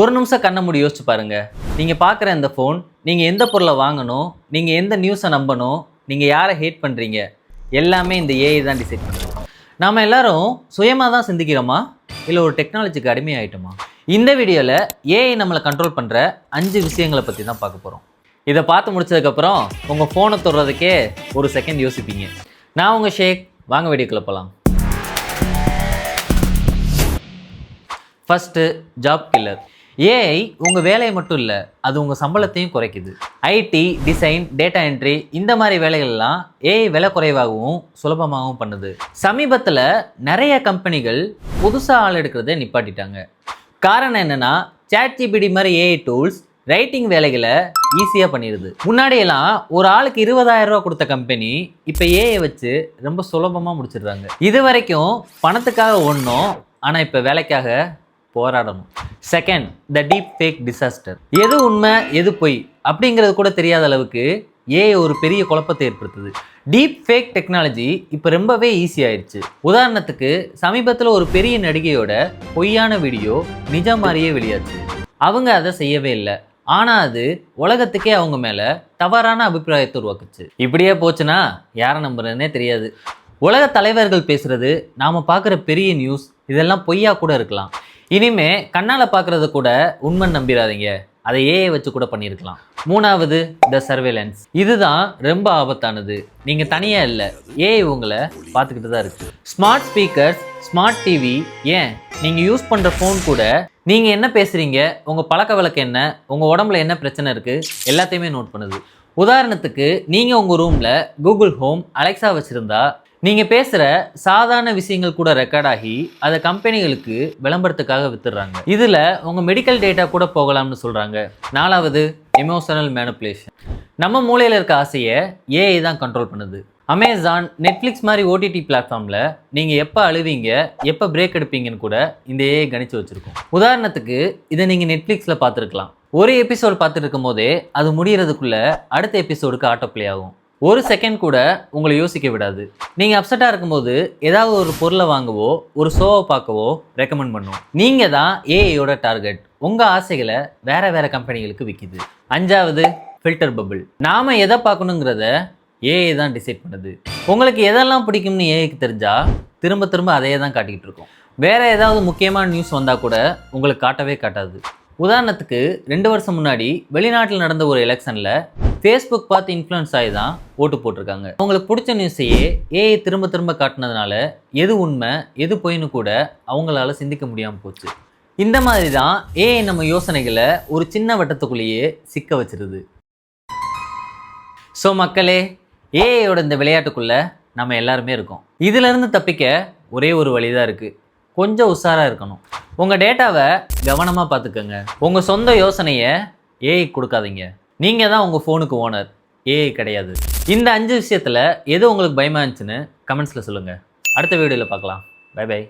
ஒரு நிமிஷம் கண்ண மூடி யோசிச்சு பாருங்க. நீங்கள் பார்க்குற இந்த ஃபோன் நீங்கள் எந்த பொருளை வாங்கணும் நீங்கள் எந்த நியூஸை நம்பணும் நீங்கள் யாரை ஹேட் பண்ணுறீங்க எல்லாமே இந்த ஏஐ தான் டிசைட் பண்ணுறோம் நாம எல்லாரும் சுயமாக தான் சிந்திக்கிறோமா? இல்லை ஒரு டெக்னாலஜிக்கு அடிமையாயிட்டோமா? இந்த வீடியோவில் ஏஐ நம்மளை கண்ட்ரோல் பண்ணுற அஞ்சு விஷயங்களை பற்றி தான் பார்க்க போகிறோம் இதை பார்த்து முடிச்சதுக்கப்புறம் உங்கள் ஃபோனை தொடுறதுக்கே ஒரு செகண்ட் யோசிப்பீங்க. நான் உங்கள் ஷேக். வாங்க வீடியோக்குள்ள போகலாம் ஃபஸ்ட்டு ஜாப் கில்லர் ஏஐ உங்கள் வேலையை மட்டும் இல்லை அது உங்கள் சம்பளத்தையும் குறைக்குது. ஐடி டிசைன் டேட்டா என்ட்ரி இந்த மாதிரி வேலைகள்லாம் ஏஐ விலை குறைவாகவும் சுலபமாகவும் பண்ணுது. சமீபத்தில் நிறைய கம்பெனிகள் புதுசாக ஆள் எடுக்கிறத நிப்பாட்டிட்டாங்க. காரணம் என்னென்னா சாட்ஜிபிடி மாதிரி ஏஐ டூல்ஸ் ரைட்டிங் வேலைகளை ஈஸியாக பண்ணிடுது. முன்னாடியெல்லாம் ஒரு ஆளுக்கு இருபதாயிரம் ரூபா கொடுத்த கம்பெனி இப்போ ஏஐ வச்சு ரொம்ப சுலபமாக முடிச்சிடுறாங்க. இது வரைக்கும் பணத்துக்காக ஒன்றும் ஆனால் இப்போ வேலைக்காக போராடணும். Second the deep fake disaster எது உண்மை எது பொய் அப்படிங்கிறது கூட தெரியாத அளவுக்கு ஏஐ ஒரு பெரிய குழப்பத்தை ஏற்படுத்துது. டீப் ஃபேக் டெக்னாலஜி இப்போ ரொம்பவே ஈஸி ஆயிடுச்சு. உதாரணத்துக்கு சமீபத்தில் ஒரு பெரிய நடிகையோட பொய்யான வீடியோ நிஜம் மாதிரியே வெளியாச்சு. அவங்க அதை செய்யவே இல்லை. ஆனால் அது உலகத்துக்கே அவங்க மேலே தவறான அபிப்பிராயத்தை உருவாக்குச்சு. இப்படியே போச்சுன்னா யாரை நம்புறதுனே தெரியாது. உலக தலைவர்கள் பேசுகிறது நாம் பார்க்குற பெரிய நியூஸ் இதெல்லாம் பொய்யா கூட இருக்கலாம். இனிமே கண்ணால் பார்க்கறது கூட உண்மை நம்பிடாதீங்க அதை ஏஐ வச்சு கூட பண்ணியிருக்கலாம். மூணாவது த சர்வேலன்ஸ் இதுதான் ரொம்ப ஆபத்தானது. நீங்கள் தனியாக இல்லை. ஏஐ உங்களை பார்த்துக்கிட்டு தான் இருக்கு. ஸ்மார்ட் ஸ்பீக்கர்ஸ் ஸ்மார்ட் டிவி ஏன்? நீங்கள் யூஸ் பண்ணுற ஃபோன் கூட நீங்கள் என்ன பேசுகிறீங்க உங்கள் பழக்க வழக்கம் என்ன? உங்கள் உடம்புல என்ன பிரச்சனை இருக்குது எல்லாத்தையுமே நோட் பண்ணுது. உதாரணத்துக்கு நீங்கள் உங்கள் ரூமில் கூகுள் ஹோம் அலெக்ஸா வச்சுருந்தா நீங்கள் பேசுகிற சாதாரண விஷயங்கள் கூட ரெக்கார்ட் ஆகி அதை கம்பெனிகளுக்கு விளம்பரத்துக்காக வித்துடுறாங்க. இதில் உங்கள் மெடிக்கல் டேட்டா கூட போகலாம்னு சொல்கிறாங்க நாலாவது எமோஷனல் மேனுப்புலேஷன் நம்ம மூளையில் இருக்க ஆசையை ஏஐ தான் கண்ட்ரோல் பண்ணுது. அமேசான் நெட்ஃப்ளிக்ஸ் மாதிரி ஓடிடி பிளாட்ஃபார்மில் நீங்கள் எப்போ அழுவீங்க எப்போ பிரேக் எடுப்பீங்கன்னு கூட இந்த ஏஐ கணிச்சு வச்சுருக்கோம். உதாரணத்துக்கு இதை நீங்கள் நெட்ஃப்ளிக்ஸில் பார்த்துருக்கலாம். ஒரு எபிசோடு பார்த்துட்டு இருக்கும் போதே அது முடிகிறதுக்குள்ளே அடுத்த எபிசோடுக்கு ஆட்டோ பிளே ஆகும். ஒரு செகண்ட் கூட உங்களை யோசிக்க விடாது. நீங்கள் அப்செட்டாக இருக்கும்போது ஏதாவது ஒரு பொருளை வாங்கவோ ஒரு ஷோவை பார்க்கவோ ரெக்கமெண்ட் பண்ணும் நீங்கள் தான் ஏஐயோட டார்கெட் உங்கள் ஆசைகளை வேற வேற கம்பெனிகளுக்கு விற்கிது அஞ்சாவது ஃபில்டர் பபிள் நாம் எதை பார்க்கணுங்கிறத ஏஐ தான் டிசைட் பண்ணுது. உங்களுக்கு எதெல்லாம் பிடிக்கும்னு ஏஐக்கு தெரிஞ்சால் திரும்ப திரும்ப அதையே தான் காட்டிக்கிட்டு இருக்கோம். வேற ஏதாவது முக்கியமான நியூஸ் வந்தால் கூட உங்களுக்கு காட்டவே காட்டாது. உதாரணத்துக்கு ரெண்டு வருஷம் முன்னாடி வெளிநாட்டில் நடந்த ஒரு எலெக்ஷனில் ஃபேஸ்புக் பார்த்து இன்ஃப்ளூயன்ஸ் ஆகி தான் ஓட்டு போட்டிருக்காங்க. அவங்களுக்கு பிடிச்ச நியூஸையே ஏஐ திரும்ப திரும்ப காட்டினதுனால எது உண்மை எது பொய்னு கூட அவங்களால சிந்திக்க முடியாமல் போச்சு. இந்த மாதிரி தான் ஏஐ நம்ம யோசனைகளை ஒரு சின்ன வட்டத்துக்குள்ளேயே சிக்க வச்சிருது. ஸோ மக்களே ஏஐயோட இந்த விளையாட்டுக்குள்ளே நம்ம எல்லாருமே இருக்கோம். இதுலேருந்து தப்பிக்க ஒரே ஒரு வழி தான் இருக்குது கொஞ்சம் உஷாராக இருக்கணும். உங்கள் டேட்டாவை கவனமாக பார்த்துக்கோங்க. உங்கள் சொந்த யோசனையை ஏஐ கொடுக்காதீங்க. நீங்கள் தான் உங்கள் ஃபோனுக்கு ஓனர் ஏஐ கிடையாது. இந்த அஞ்சு விஷயத்தில் எது உங்களுக்கு பயமாக இருந்துச்சுன்னு கமெண்ட்ஸில் சொல்லுங்கள் அடுத்த வீடியோவில் பார்க்கலாம். By by